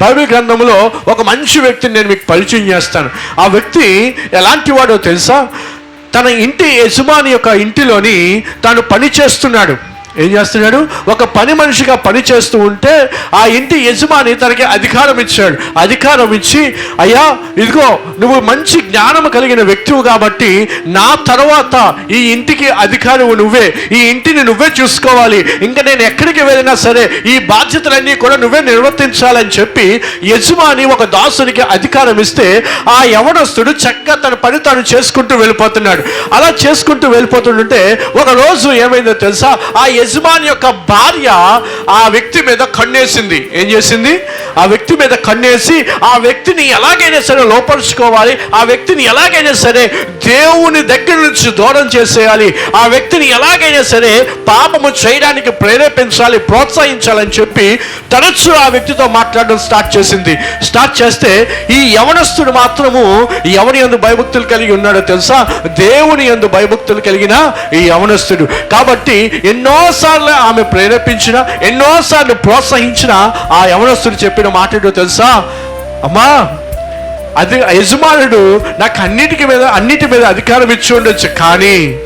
Bible గ్రంథంలో ఒక మంచి వ్యక్తిని నేను మీకు పరిచయం చేస్తాను. ఆ వ్యక్తి ఎలాంటి వాడో తెలుసా? తన ఇంటి యజమాని యొక్క ఇంటిలోని తాను పని చేస్తున్నాడు. ఏం చేస్తున్నాడు? ఒక పని మనిషిగా పని చేస్తూ ఉంటే ఆ ఇంటి యజమాని తనకి అధికారం ఇచ్చాడు. అధికారం ఇచ్చి అయ్యా ఇదిగో నువ్వు మంచి జ్ఞానం కలిగిన వ్యక్తివు కాబట్టి నా తర్వాత ఈ ఇంటికి అధికారం నువ్వే. ఈ ఇంటిని నువ్వే చూసుకోవాలి. ఇంకా నేను ఎక్కడికి వెళ్ళినా సరే ఈ బాధ్యతలన్నీ కూడా నువ్వే నిర్వర్తించాలని చెప్పి యజమాని ఒక దాసునికి అధికారం ఇస్తే ఆ యవనస్తుడు చక్కగా తన పని తాను చేసుకుంటూ వెళ్ళిపోతున్నాడు. అలా చేసుకుంటూ వెళ్ళిపోతుంటే ఒక రోజు ఏమైందో తెలుసా? ఆ యజమాని యొక్క భార్య ఆ వ్యక్తి మీద కన్నేసింది. ఏం చేసింది? ఆ వ్యక్తి మీద కన్నేసి ఆ వ్యక్తిని ఎలాగైనా సరే లోపరుచుకోవాలి. ఆ వ్యక్తిని ఎలాగైనా సరే దేవుని దగ్గర నుంచి దూరం చేసేయాలి. ఆ వ్యక్తిని ఎలాగైనా సరే పాపము చేయడానికి ప్రేరేపించాలి ప్రోత్సహించాలని చెప్పి తరచు ఆ వ్యక్తితో మాట్లాడడం స్టార్ట్ చేసింది. స్టార్ట్ చేస్తే ఈ యవనస్తుడు మాత్రము ఎవరి ఎందు భయభక్తులు కలిగి ఉన్నాడో తెలుసా? దేవుని ఎందు భయభక్తులు కలిగిన ఈ యవనస్తుడు. కాబట్టి ఎన్నోసార్లు ఆమె ప్రేరేపించిన ఎన్నోసార్లు ప్రోత్సహించిన ఆ యవనస్తుడు చెప్పిన మాట తెలుసా? అమ్మా అది యజమానుడు నాకు అన్నిటికీ మీద అన్నిటి మీద అధికారం ఇచ్చి ఉండొచ్చు. కానీ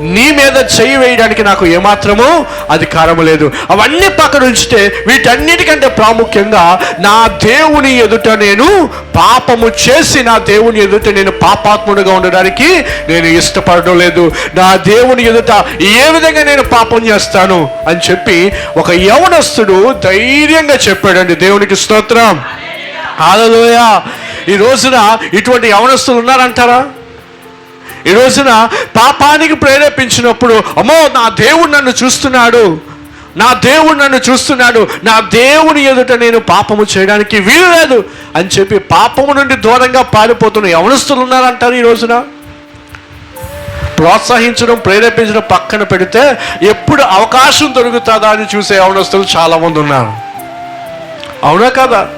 నీ మీద చేయి వేయడానికి నాకు ఏమాత్రము అధికారం లేదు. అవన్నీ పక్కన ఉంచితే వీటన్నిటికంటే ప్రాముఖ్యంగా నా దేవుని ఎదుట నేను పాపము చేసి నా దేవుని ఎదుట నేను పాపాత్ముడుగా ఉండడానికి నేను ఇష్టపడడం లేదు. నా దేవుని ఎదుట ఏ విధంగా నేను పాపం చేస్తాను అని చెప్పి ఒక యవనస్తుడు ధైర్యంగా చెప్పాడండి. దేవునికి స్తోత్రం. హల్లెలూయ ఈ రోజున ఇటువంటి యవనస్తులు ఉన్నారంటారా? ఈ రోజున పాపానికి ప్రేరేపించినప్పుడు అమ్మో నా దేవుడు నన్ను చూస్తున్నాడు. నా దేవుడు నన్ను చూస్తున్నాడు. నా దేవుని ఎదుట నేను పాపము చేయడానికి వీలు లేదు అని చెప్పి పాపము నుండి దూరంగా పారిపోతున్న యవనస్తులు ఉన్నారంటారు ఈ రోజున? ప్రోత్సహించడం ప్రేరేపించడం పక్కన పెడితే ఎప్పుడు అవకాశం దొరుకుతుందా అని చూసే యవనస్తులు చాలామంది ఉన్నారు. అవునా కదా?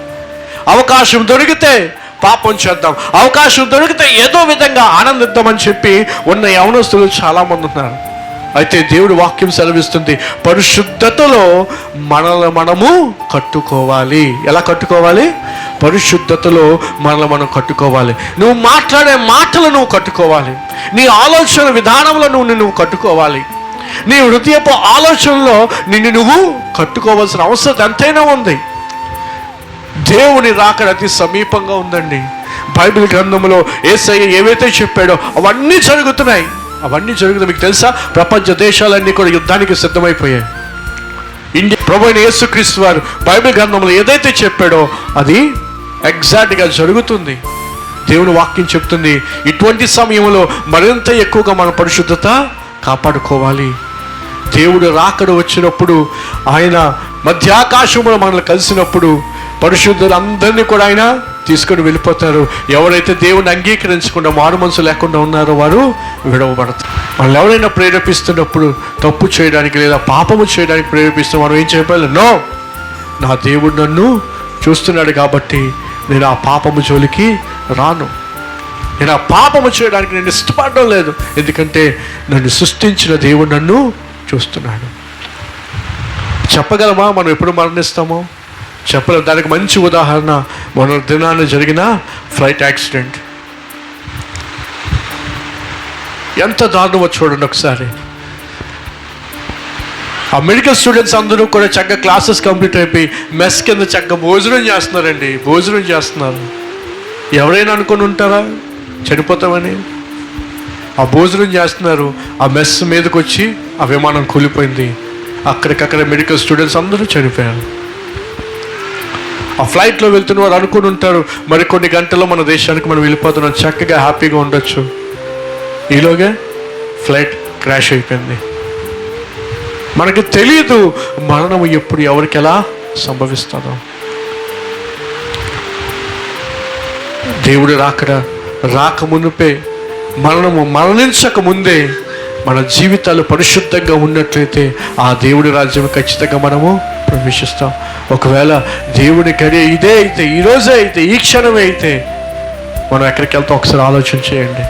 అవకాశం దొరికితే పాపం చేద్దాం. అవకాశం దొరికితే ఏదో విధంగా ఆనందిద్దామని చెప్పి ఉన్న యవనస్తులు చాలామంది ఉన్నారు. అయితే దేవుడు వాక్యం సెలవిస్తుంది. పరిశుద్ధతలో మనల్ని మనము కట్టుకోవాలి. ఎలా కట్టుకోవాలి? పరిశుద్ధతలో మనల్ని మనం కట్టుకోవాలి. నువ్వు మాట్లాడే మాటలు నువ్వు కట్టుకోవాలి. నీ ఆలోచన విధానంలో నువ్వు నువ్వు కట్టుకోవాలి. నీ హృదయపు ఆలోచనలో నిన్ను నువ్వు కట్టుకోవాల్సిన అవసరం ఎంతైనా ఉంది. దేవుని రాకడ అతి సమీపంగా ఉందండి. బైబిల్ గ్రంథంలో ఏసయ్య ఏవైతే చెప్పాడో అవన్నీ జరుగుతున్నాయి. అవన్నీ జరుగుతాయి మీకు తెలుసా? ప్రపంచ దేశాలన్నీ కూడా యుద్ధానికి సిద్ధమైపోయాయి. ఇండియా ప్రభుత్వ యేసుక్రీస్తు వారు బైబిల్ గ్రంథంలో ఏదైతే చెప్పాడో అది ఎగ్జాక్ట్గా జరుగుతుంది. దేవుని వాక్యం చెప్తుంది. ఇటువంటి సమయంలో మరింత ఎక్కువగా మన పరిశుద్ధత కాపాడుకోవాలి. దేవుడు రాకడు వచ్చినప్పుడు ఆయన మధ్యాకాశంలో మనల్ని కలిసినప్పుడు పరిశుద్ధులందరినీ కూడా ఆయన తీసుకొని వెళ్ళిపోతారు. ఎవరైతే దేవుని అంగీకరించకుండా మారు మనసు లేకుండా ఉన్నారో వారు విడవబడతారు. వాళ్ళు ఎవరైనా ప్రేరేపిస్తున్నప్పుడు తప్పు చేయడానికి లేదా పాపము చేయడానికి ప్రేరేపిస్తే మనం ఏం చెప్పాలి? నో నా దేవుడు నన్ను చూస్తున్నాడు కాబట్టి నేను ఆ పాపము జోలికి రాను. నేను ఆ పాపము చేయడానికి నేను ఇష్టపడడం లేదు. ఎందుకంటే నన్ను సృష్టించిన దేవుడు నన్ను చూస్తున్నాడు. చెప్పగలమా? మనం ఎప్పుడు మరణిస్తామో? చెప్పలేదు దానికి మంచి ఉదాహరణ మన దినాన్ని జరిగిన ఫ్లైట్ యాక్సిడెంట్. ఎంత దారుణమో చూడండి ఒకసారి. ఆ మెడికల్ స్టూడెంట్స్ అందరూ కూడా చక్కగా క్లాసెస్ కంప్లీట్ అయిపోయి మెస్ కింద చక్కగా భోజనం చేస్తున్నారండి. భోజనం చేస్తున్నారు. ఎవరైనా అనుకొని ఉంటారా? చనిపోతామని? ఆ భోజనం చేస్తున్నారు. ఆ మెస్ మీదకి వచ్చి ఆ విమానం కూలిపోయింది. అక్కడికక్కడ మెడికల్ స్టూడెంట్స్ అందరూ చనిపోయారు. ఆ ఫ్లైట్లో వెళ్తున్న వారు అనుకుని ఉంటారు మరి కొన్ని గంటల్లో మన దేశానికి మనం వెళ్ళిపోతున్నాం చక్కగా హ్యాపీగా ఉండొచ్చు. ఈలోగా ఫ్లైట్ క్రాష్ అయిపోయింది. మనకు తెలియదు మరణం ఎప్పుడు ఎవరికి ఎలా సంభవిస్తుందో. దేవుడు రాకడా రాక మునుపే మరణము మరణించక ముందే మన జీవితాలు పరిశుద్ధంగా ఉన్నట్లయితే ఆ దేవుడి రాజ్యం ఖచ్చితంగా మనము ప్రవేశిస్తాం. ఒకవేళ దేవుడి గడియ ఇదే అయితే ఈరోజే అయితే ఈ క్షణమే అయితే మనం ఎక్కడికి వెళ్తాం? ఒకసారి ఆలోచన చేయండి.